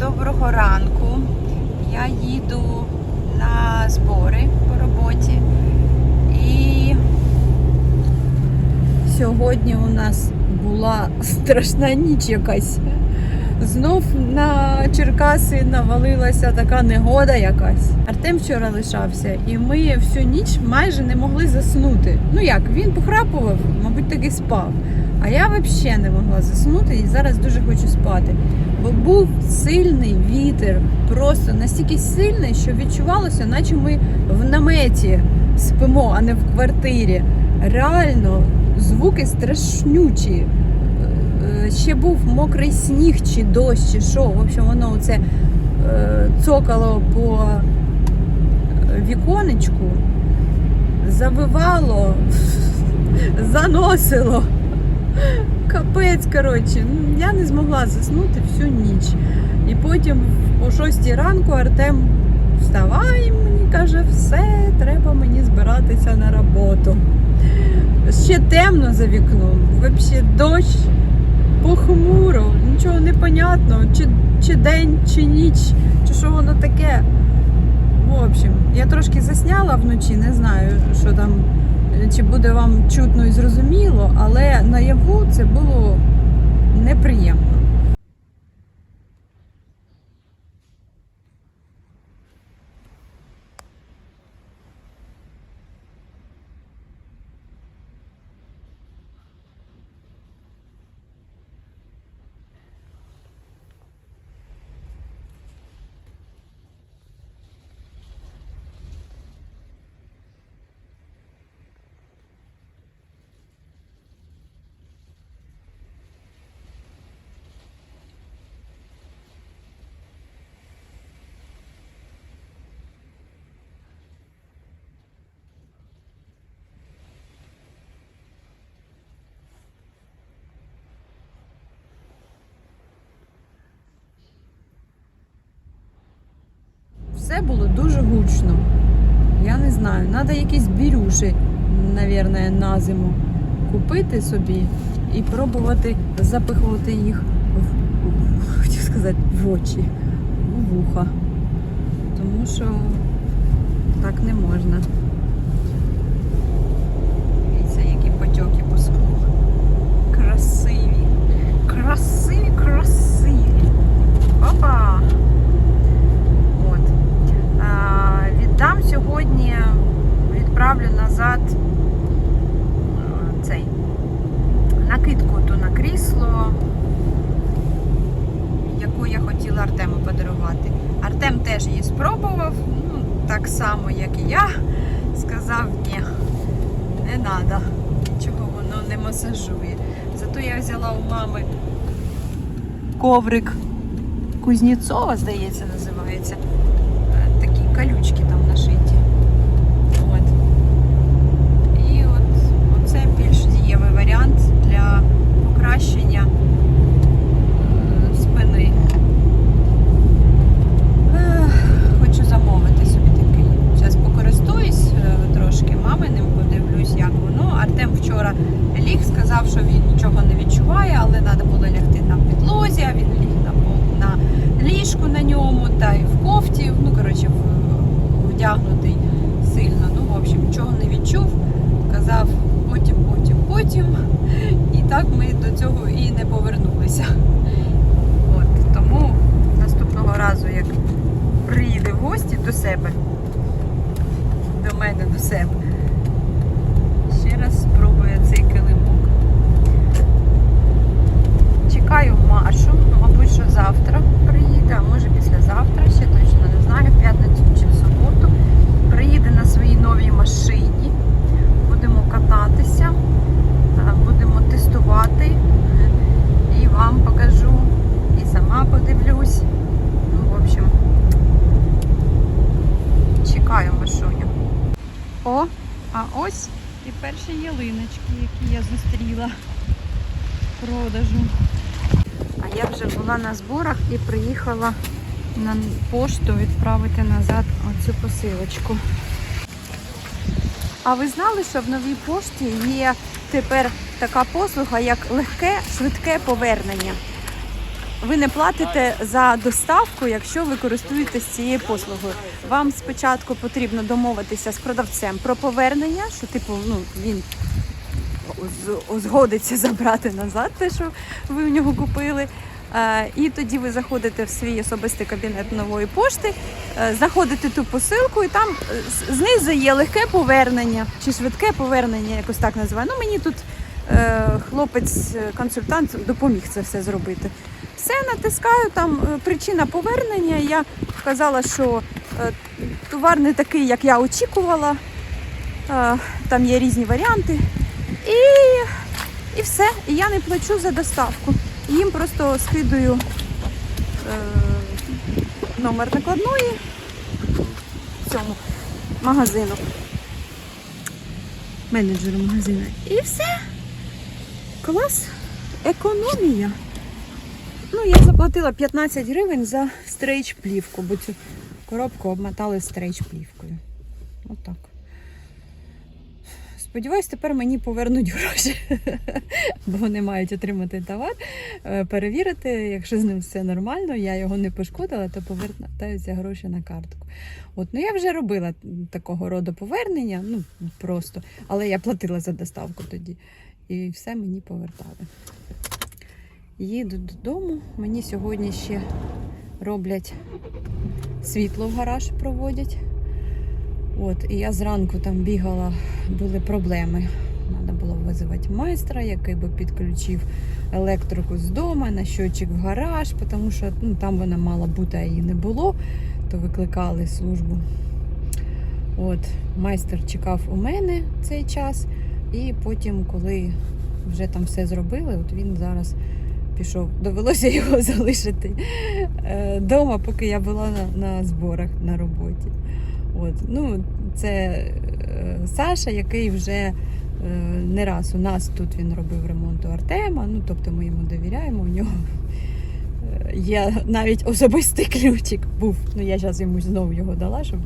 доброго ранку. Я їду на збори по роботі. І сьогодні у нас була страшна ніч якась. Знов на Черкаси навалилася така негода якась. Артем вчора лишався, і ми всю ніч майже не могли заснути. Ну як, він похрапував, мабуть, таки спав. А я взагалі не могла заснути і зараз дуже хочу спати. Бо був сильний вітер, просто настільки сильний, що відчувалося, наче ми в наметі спимо, а не в квартирі. Реально, звуки страшнючі. Е, Ще був мокрий сніг чи дощ, чи що. В общем, воно оце е, цокало по віконечку, завивало, заносило. Капець, коротше, Ну, я не змогла заснути всю ніч. І потім о 6 ранку Артем вставай, мені каже, все, треба мені збиратися на роботу. Ще темно за вікном, взагалі дощ, похмуро, нічого не понятно, чи, чи день, чи ніч, чи що воно таке. В общем, я трошки засняла вночі, не знаю, що там, чи буде вам чутно і зрозуміло, але наяву це було неприємно. Все було дуже гучно. Я не знаю, треба якісь бірюші, навірно, на зиму купити собі і пробувати запихувати їх в, в- хотів сказати, в очі, у вуха. Тому що так не можна. Дивіться, які потьоки по склу. Красиві. Красиві, красиві. Опа! От. А, віддам сьогодні, відправлю назад а, цей накидку ту на крісло, яку я хотіла Артему подарувати. Артем теж її спробував, ну, так само, як і я. Сказав, ні, не треба, чого воно не масажує. Зато я взяла у мами коврик Кузнєцова, здається, називається. Е, Такі колючки там нашиті. От. І от оце більш дієвий варіант для покращення е, спини. Ех, Хочу замовити собі такий. Зараз покористуюсь е, трошки маминим, подивлюсь, як воно. Артем вчора ліг, сказав, що він нічого не відчуває, але треба було лягти на підлозі, а він ліг на, пол- на ліжку на ньому, та й в кофті, ну, коротше, в- вдягнутий сильно. Ну, в общем, нічого не відчув. Казав потім, потім, потім. І так ми до цього і не повернулися. От, тому наступного разу, як приїде в гості до себе, до мене до себе, ще раз спробує цей килимок. Чекаю Машу, мабуть, що завтра приїде, а може післязавтра, ще точно не знаю, в п'ятницю чи в суботу. Приїде на своїй новій машині. Будемо кататися, а, будемо тестувати. І вам покажу, і сама подивлюсь. Ну, в общем, чекаю Машуню. О, а ось і перші ялиночки, які я зустріла в продажу. А я вже була на зборах і приїхала на пошту відправити назад оцю посилочку. А ви знали, що в новій пошті є тепер така послуга, як легке, швидке повернення? ви не платите за доставку, якщо ви користуєтесь цією послугою. Вам спочатку потрібно домовитися з продавцем про повернення, що типу, ну він згодиться забрати назад те, що ви у нього купили. Е, І тоді ви заходите в свій особистий кабінет нової пошти, е, знаходите ту посилку, і там е, знизу є легке повернення чи швидке повернення, якось так називаю. Ну мені тут хлопець-консультант допоміг це все зробити. Все натискаю, там причина повернення. Я вказала, що товар не такий, як я очікувала. Там є різні варіанти. І, і все. І я не плачу за доставку. Їм просто скидую е, номер накладної цьому магазину. Менеджеру магазину. І все. Клас. Економія. Ну, я заплатила 15 гривень за стрейч плівку, бо цю коробку обмотали стрейч плівкою. Отак. Сподіваюсь, тепер мені повернуть гроші, бо вони мають отримати товар, е, перевірити, якщо з ним все нормально, я його не пошкодила, то повертаються гроші на картку. От, ну я вже робила такого роду повернення, ну просто, але я платила за доставку тоді. І все мені повертали. Їду додому. Мені сьогодні ще роблять світло в гараж проводять. От, і я зранку там бігала, були проблеми. Треба було визивати майстра, який би підключив електрику з дому на щочик в гараж, тому що ну, там вона мала бути, а її не було, то викликали службу. От, майстер чекав у мене цей час, і потім, коли вже там все зробили, от він зараз пішов. Довелося його залишити вдома, поки я була на, на зборах на роботі. От, ну, це е, Саша, який вже е, не раз у нас тут він робив ремонт у Артема. Ну, тобто ми йому довіряємо. У нього е, є навіть особистий ключик був. Ну, я зараз йому знову його дала, щоб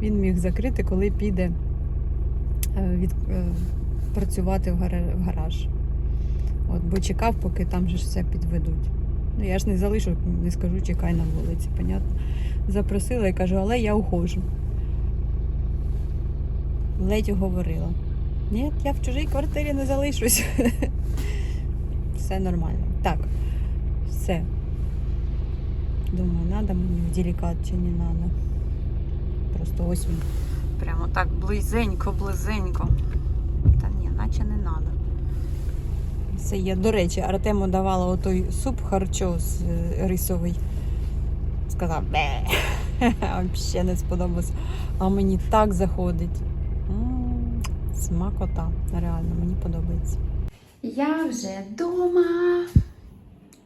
він міг закрити, коли піде від, працювати в гараж. От, бо чекав, поки там же все підведуть. Ну, я ж не залишу, не скажу, чекай на вулиці, понятно. Запросила і кажу, але я ухожу. Ледь уговорила. Ні, я в чужій квартирі не залишусь. Все нормально. Так, все. Думаю, надо мені в делікат чи не надо. Просто ось він. Прямо так близенько, близенько. Та ні, наче не надо. Це є. До речі, Артему давала отой суп харчоз е, рисовий. Сказав, бе. Взагалі не сподобалось. А мені так заходить. М, Смакота. Реально, мені подобається. Я вже вдома.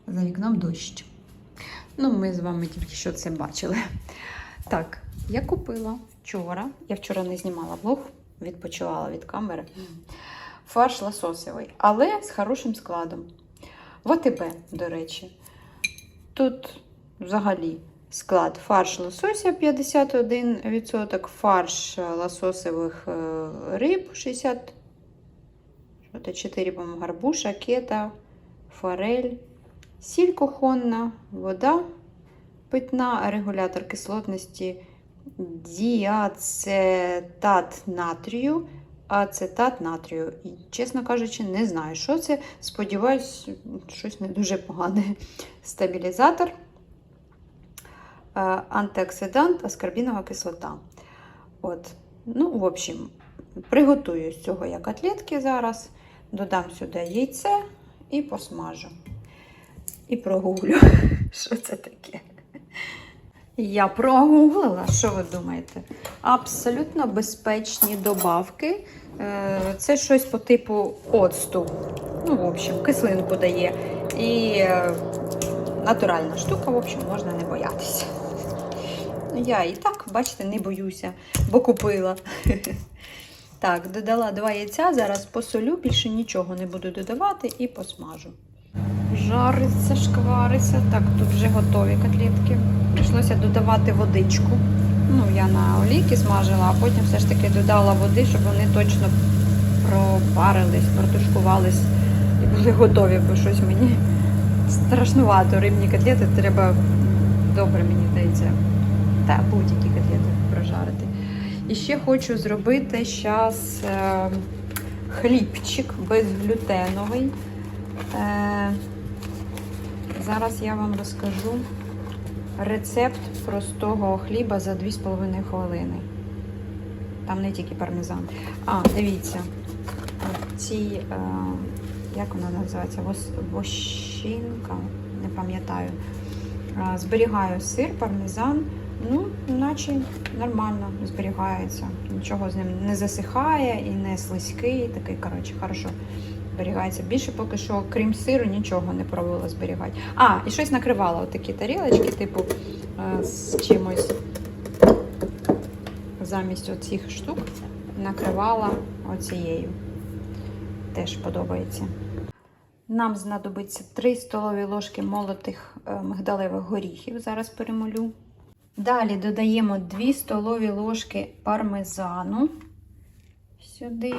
За вікном дощ. Ну, ми з вами тільки що це бачили. Так, я купила вчора. Я вчора не знімала влог, відпочивала від камери. Фарш лососевий, але з хорошим складом. В АТБ, до речі. Тут взагалі склад фарш лосося 51%, фарш лососевих е, риб 64, по-моєму, гарбуша, кета, форель, сіль кухонна, вода питна, регулятор кислотності, діацетат натрію, ацетат натрію. І, чесно кажучи, не знаю, що це. Сподіваюсь, щось не дуже погане. Стабілізатор, е, антиоксидант, аскорбінова кислота. От. Ну, в общем, приготую з цього я котлетки зараз, додам сюди яйце і посмажу. І прогуглю, що це таке. Я прогуглила, що ви думаєте? Абсолютно безпечні добавки. Е, Це щось по типу оцту. Ну, в общем, кислинку дає. І е, натуральна штука, в общем, можна не боятися. Я і так, бачите, не боюся, бо купила. Так, додала два яйця, зараз посолю, більше нічого не буду додавати і посмажу. Жариться, шквариться. Так, тут вже готові котлетки. Прийшлося додавати водичку. Ну, я на олійки смажила, а потім все ж таки додала води, щоб вони точно пропарились, протушкувались і були готові, бо щось мені страшнувато рибні котлети, треба добре, мені здається. Та будь-які котлети прожарити. І ще хочу зробити зараз е, хлібчик безглютеновий. Е, зараз я вам розкажу рецепт простого хліба за 2,5 хвилини. Там не тільки пармезан. А, дивіться, ці, е, як вона називається? Вощинка, не пам'ятаю. Е, зберігаю сир, пармезан. Ну, наче нормально зберігається. Нічого з ним не засихає і не слизький. Такий, коротше, хорошо зберігається. Більше поки що, крім сиру, нічого не пробувала зберігати. А, і щось накривала отакі тарілочки, типу е, з чимось замість оцих штук накривала оцією. Теж подобається. Нам знадобиться 3 столові ложки молотих е, мигдалевих горіхів. Зараз перемолю. Далі додаємо 2 столові ложки пармезану сюди.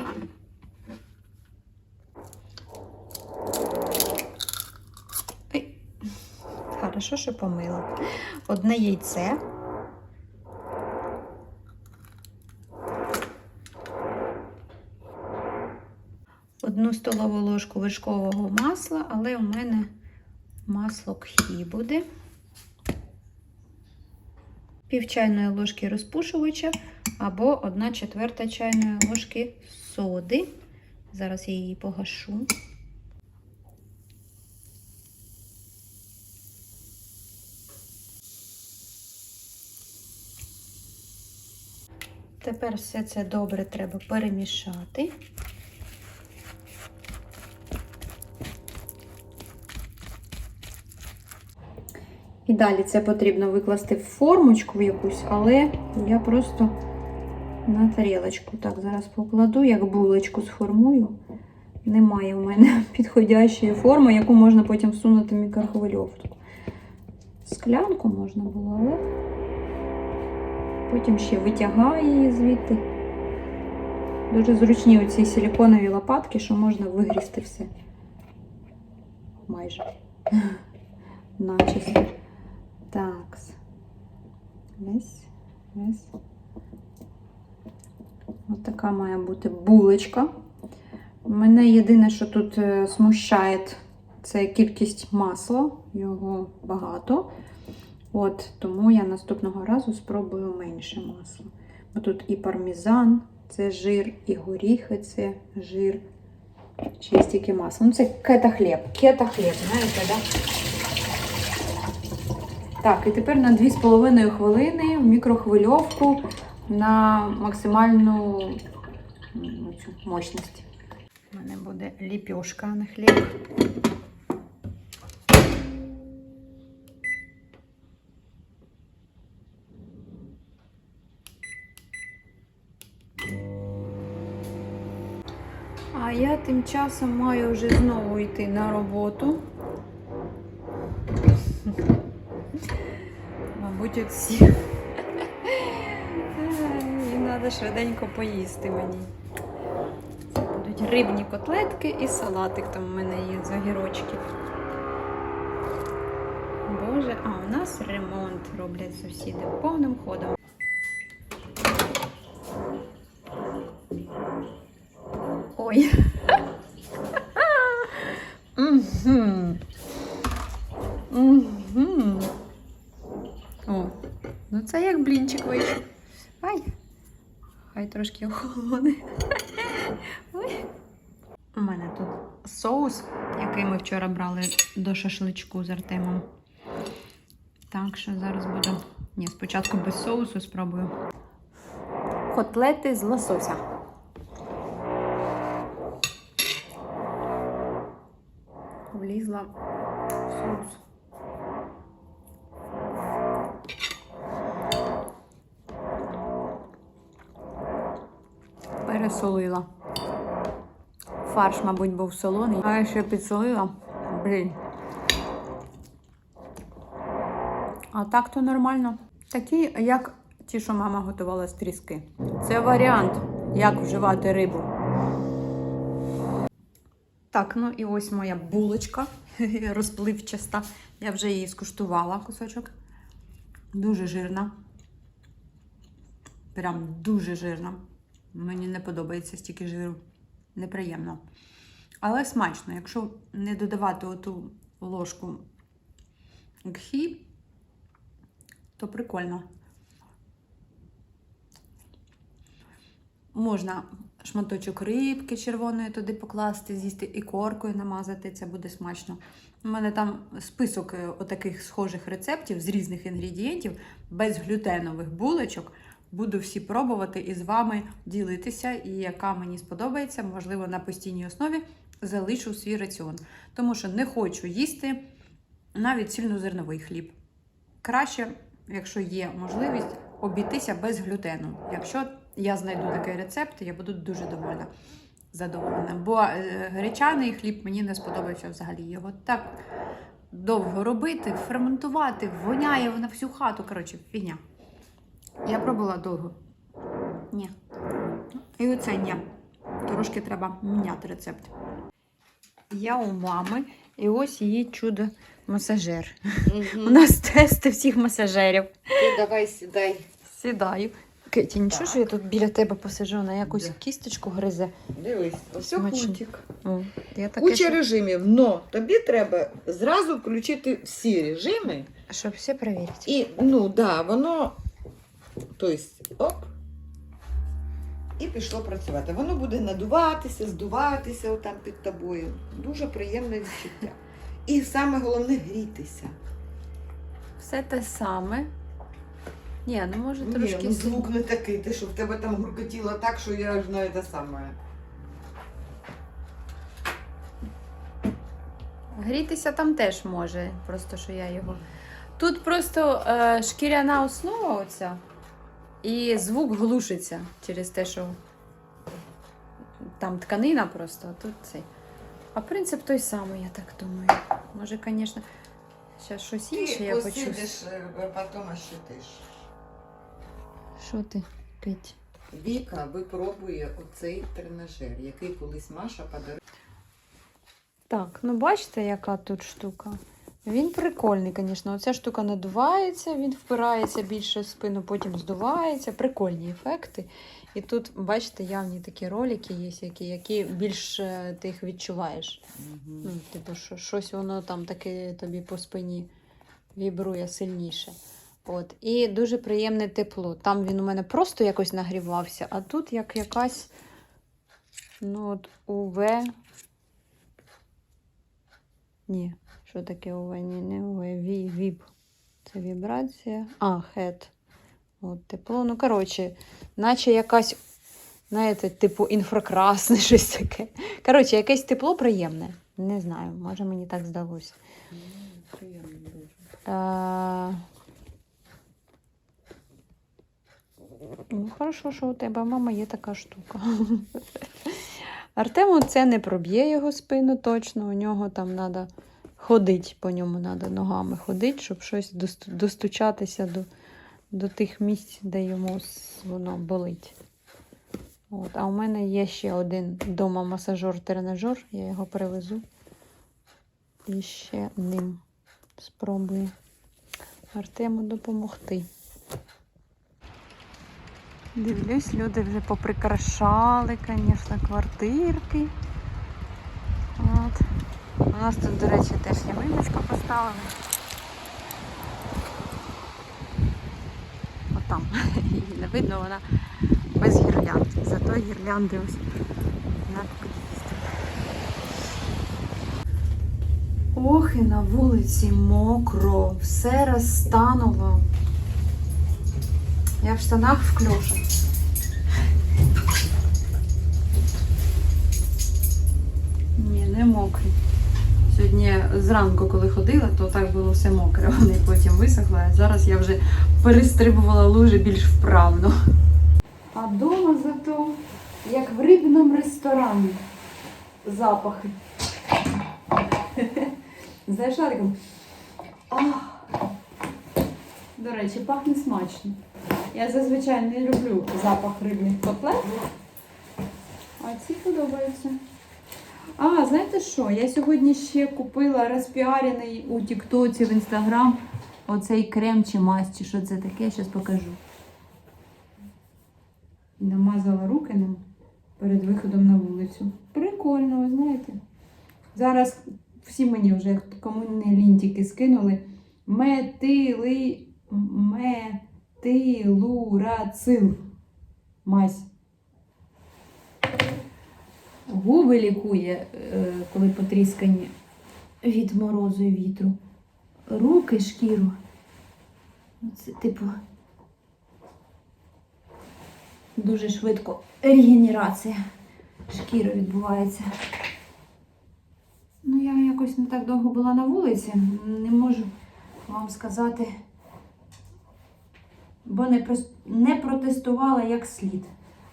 Хорошо, що помила. Одне яйце. Одну столову ложку вершкового масла, але у мене масло кхі буде. Пів чайної ложки розпушувача або 1 четверта чайної ложки соди. Зараз я її погашу. Тепер все це добре треба перемішати. Далі це потрібно викласти в формочку якусь, але я просто на тарілочку. Так, зараз покладу, як булочку сформую. Немає в мене підходящої форми, яку можна потім всунути в мікрохвильовку. Склянку можна було, але потім ще витягаю її звідти. Дуже зручні оці силіконові лопатки, що можна вигрізти все. Майже. Начисто. Так. Весь, весь. Ось така має бути булочка. Мене єдине, що тут е, смущає, це кількість масла, його багато. От, тому я наступного разу спробую менше масла. Бо тут і пармезан, це жир, і горіхи це жир. Чи стільки масла. Ну, це кета-хліб. Кета-хліб, знаєте, так? Да? Так, і тепер на 2,5 хвилини в мікрохвильовку на максимальну мощність. У мене буде ліпьошка на хліб. А я тим часом маю вже знову йти на роботу. От всі. І треба швиденько поїсти мені. Це будуть рибні котлетки і салатик там у мене є з огірочків. Боже, а у нас ремонт роблять сусіди повним ходом. Ой. Мгм. Мгм. О, ну це як блінчик вийшов. Ай. Хай трошки охолоне. У мене тут соус, який ми вчора брали до шашличку з Артемом. Так що зараз буду. Ні, спочатку без соусу спробую. Котлети з лосося. Влізла в соус. Пересолила. Фарш, мабуть, був солоний. А я ще підсолила. Блін. А так то нормально. Такі, як ті, що мама готувала з тріски. Це варіант, як вживати рибу. Так, ну і ось моя булочка розпливчаста. Я вже її скуштувала кусочок. Дуже жирна. Прям дуже жирна. Мені не подобається стільки жиру. Неприємно. Але смачно, якщо не додавати оту ложку гхі, то прикольно. Можна шматочок рибки червоної туди покласти, з'їсти і коркою намазати, це буде смачно. У мене там список е, отаких схожих рецептів з різних інгредієнтів, без глютенових булочок. Буду всі пробувати і з вами ділитися, і яка мені сподобається, можливо, на постійній основі залишу свій раціон. Тому що не хочу їсти навіть цільнозерновий хліб. Краще, якщо є можливість, обійтися без глютену. Якщо я знайду такий рецепт, я буду дуже довольна. Задоволена. Бо е, гречаний хліб мені не сподобається взагалі. Його так довго робити, ферментувати, воняє на всю хату. Коротше, фігня. Я пробувала довго. Ні. І оце ні. Трошки треба міняти рецепт. Я у мами, і ось її чудо-масажер. У нас тести всіх масажерів. Ти давай сідай. Сідаю. Кеті, нічого, що я тут біля тебе посиджу, на якусь Да. кісточку гризе. Дивись, ось Смачно. пультик. О, я таке, Куча що- режимів, но тобі треба зразу включити всі режими. щоб все перевірити. І, ну, да, воно, тобто, оп, і пішло працювати. Воно буде надуватися, здуватися отам під тобою. Дуже приємне відчуття. І саме головне грітися. Все те саме. Ні, ну може Ні, трошки. ну, звук не такий, ти що в тебе там гуркотіло так, що я аж знаю те саме. Грітися там теж може, просто що я його. Тут просто е, шкіряна основа оця, і звук глушиться через те, що там тканина просто, а тут цей. А принцип той самий, я так думаю. Може, звісно, зараз щось інше я почув. Ти посидиш, е, потім ощутиш. Що ти, Кить? Віка випробує оцей тренажер, який колись Маша подарувала. Так, ну бачите, яка тут штука. Він прикольний, звісно. Оця штука надувається, він впирається більше в спину, потім здувається. Прикольні ефекти. І тут, бачите, явні такі ролики є, які, які більш е, ти їх відчуваєш. Ну, типу, що щось воно там таке тобі по спині вібрує сильніше. От. І дуже приємне тепло. Там він у мене просто якось нагрівався, а тут як якась ну, от, УВ. Ні, що таке УВ? Ні, не УВ, Ві, віб. Це вібрація. А, хет. От, тепло. Ну, коротше, наче якась, знаєте, типу інфракрасне щось таке. Коротше, якесь тепло приємне. Не знаю, може мені так здалося. Ну, хорошо, що у тебе мама є така штука. Артему це не проб'є його спину точно. У нього там треба ходити, по ньому треба ногами ходити, щоб щось достучатися до, до тих місць, де йому воно болить. От. А у мене є ще один вдома масажер-тренажер, я його привезу. І ще ним спробую Артему допомогти. Дивлюсь, люди вже поприкрашали, звісно, квартирки. От. У нас тут, до речі, теж ялиночку поставили. Отам. Її не видно, вона без гірлянд. Зато гірлянди ось над під'їздом. Ох, і на вулиці мокро, все розтануло. Я в штанах в кльошах. Ні, не мокрі. Сьогодні зранку, коли ходила, то так було все мокре. Вони потім висохли, а зараз я вже перестрибувала лужи більш вправно. А вдома зато, як в рибному ресторані, запахи. Таким. Ах. До речі, пахне смачно. Я зазвичай не люблю запах рибних котлет, а ці подобаються. А, знаєте що? Я сьогодні ще купила розпіарений у Тіктоці в Інстаграм оцей крем чи мазь, чи що це таке, зараз покажу. Намазала руки ним перед виходом на вулицю. Прикольно, ви знаєте. Зараз всі мені вже кому не лінтики скинули. Метили... Метилурацил. Мазь. Губи лікує, е, коли потріскані від морозу і вітру. Руки, шкіру. Це, типу, дуже швидко регенерація шкіри відбувається. Ну, я якось не так довго була на вулиці, не можу вам сказати, бо не, протестувала як слід.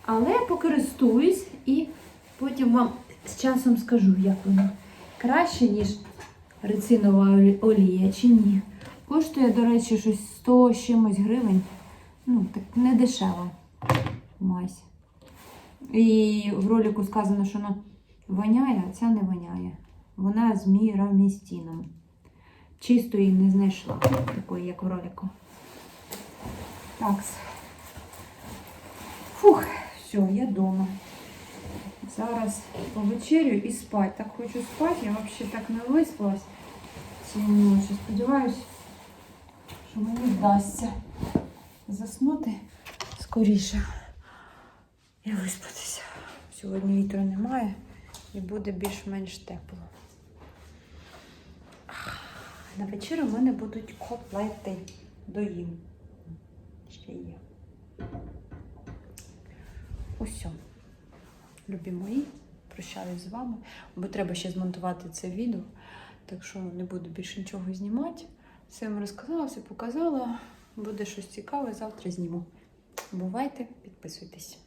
Але покористуюсь і потім вам з часом скажу, як воно краще, ніж рецинова олія чи ні. Коштує, до речі, щось 100 чимось гривень. Ну, так не дешево. Мазь. І в ролику сказано, що вона воняє, а ця не воняє. Вона з мірамістіном. Чистої не знайшла, такої, як в ролику. Так. Фух, все, я вдома. Зараз повечерю і спать. Так хочу спати, я взагалі так не виспалась цієї ночі. Сподіваюсь, що мені вдасться заснути скоріше і виспатися. Сьогодні вітру немає і буде більш-менш тепло. На вечерю в мене будуть котлети. Доїм. Ще є. Усьо. Любі мої, прощаюсь з вами, бо треба ще змонтувати це відео, так що не буду більше нічого знімати. Все вам розказала, все показала. Буде щось цікаве, завтра зніму. Бувайте, підписуйтесь.